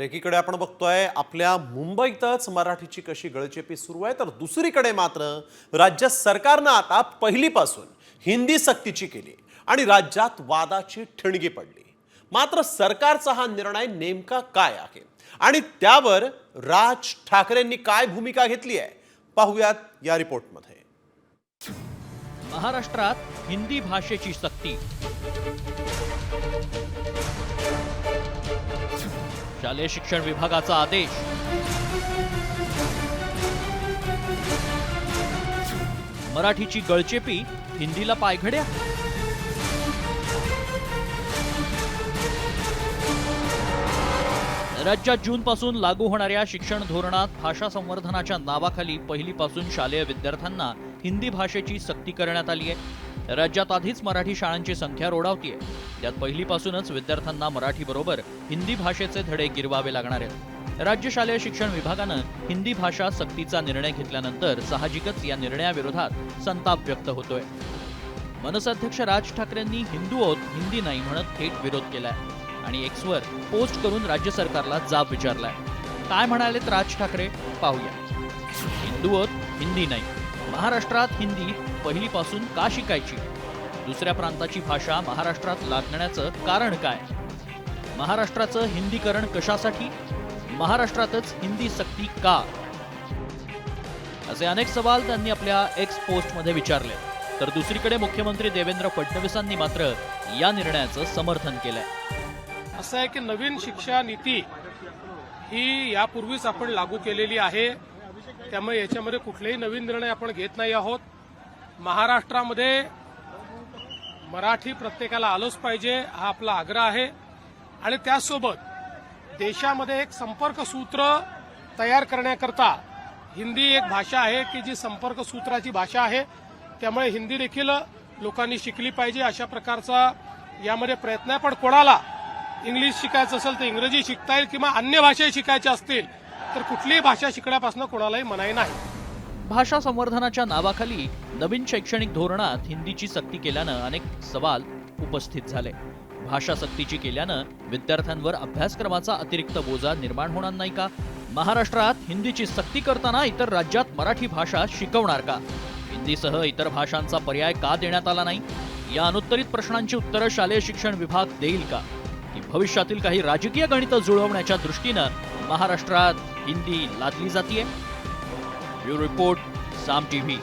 एकीकडे आपण बघतोय आपल्या मुंबईतच मराठीची कशी गळचेपी सुरू आहे तर दुसरीकडे मात्र राज्य सरकारनं आता पहिलीपासून हिंदी सक्तीची केली आणि राज्यात वादाची ठिणगी पडली. मात्र सरकारचा हा निर्णय नेमका काय आहे? आणि त्यावर राज ठाकरेंनी काय भूमिका घेतली आहे? पाहूयात या रिपोर्टमध्ये. महाराष्ट्रात हिंदी भाषेची सक्ती. शालेय शिक्षण विभागाचा आदेश. मराठीची गळचेपी हिंदीला पायघड्या? राज्यात जून पासून लागू होणाऱ्या शिक्षण धोरणात भाषा संवर्धनाच्या नावाखाली पहिलीपासून शालेय विद्यार्थ्यांना हिंदी भाषेची सक्ती करण्यात आली आहे. राज्यात आधीच मराठी शाळांची संख्या रोडावतीये. त्यात पहिलीपासूनच विद्यार्थ्यांना मराठीबरोबर हिंदी भाषेचे धडे गिरवावे लागणार आहेत. राज्य शालेय शिक्षण विभागानं हिंदी भाषा सक्तीचा निर्णय घेतल्यानंतर साहजिकच या निर्णयाविरोधात संताप व्यक्त होतोय. मनसाध्यक्ष राज ठाकरेंनी हिंदू ओत हिंदी नाही म्हणत थेट विरोध केलाय आणि एक्सवर पोस्ट करून राज्य सरकारला जाब विचारलाय. काय म्हणालेत राज ठाकरे? पाहूया. हिंदू ओत हिंदी नाही. महाराष्ट्रात हिंदी पहिलीपासून का शिकायची? दुसऱ्या प्रांताची भाषा महाराष्ट्रात लागण्याचं कारण काय? महाराष्ट्राचं हिंदीकरण कशासाठी? महाराष्ट्रातच हिंदी सक्ती का? असे अनेक सवाल त्यांनी आपल्या एक्स पोस्टमध्ये विचारले. तर दुसरीकडे मुख्यमंत्री देवेंद्र फडणवीसांनी मात्र या निर्णयाचं समर्थन केलंय. असं आहे की नवीन शिक्षा नीती ही यापूर्वीच आपण लागू केलेली आहे. त्यामुळे याच्यामध्ये कुठलेही नवीन निर्णय आपण घेत नाही आहोत. महाराष्ट्रामध्ये मराठी प्रत्येकाला आलोच पाहिजे हा आपला आग्रह आहे. आणि त्याचसोबत देशामध्ये एक संपर्क सूत्र तयार करण्याकरता हिंदी एक भाषा आहे की जी संपर्क सूत्राची भाषा आहे त्यामुळे हिंदी देखील लोकांनी शिकली पाहिजे अशा प्रकारचा यामध्ये प्रयत्न आहे. पण कोणाला इंग्लिश शिकायचं असेल तर इंग्रजी शिकता येईल किंवा अन्य भाषा शिकायच्या असतील तर कुठलीही भाषा शिकण्यापासून कोणालाही मनाई नाही. भाषा संवर्धनाच्या नावाखाली नवीन शैक्षणिक धोरणात हिंदीची सक्ती केल्यानं अनेक सवाल उपस्थित झाले. भाषा सक्तीची केल्यानं विद्यार्थ्यांवर अभ्यासक्रमाचा अतिरिक्त बोजा निर्माण होणार नाही का? महाराष्ट्रात हिंदीची सक्ती करताना इतर राज्यात मराठी भाषा शिकवणार का? हिंदीसह इतर भाषांचा पर्याय का देण्यात आला नाही? या अनुत्तरित प्रश्नांची उत्तरं शालेय शिक्षण विभाग देईल का? की भविष्यातील काही राजकीय गणितं जुळवण्याच्या दृष्टीनं महाराष्ट्रात हिंदी लादली जातीये. Bureau report Saam TV.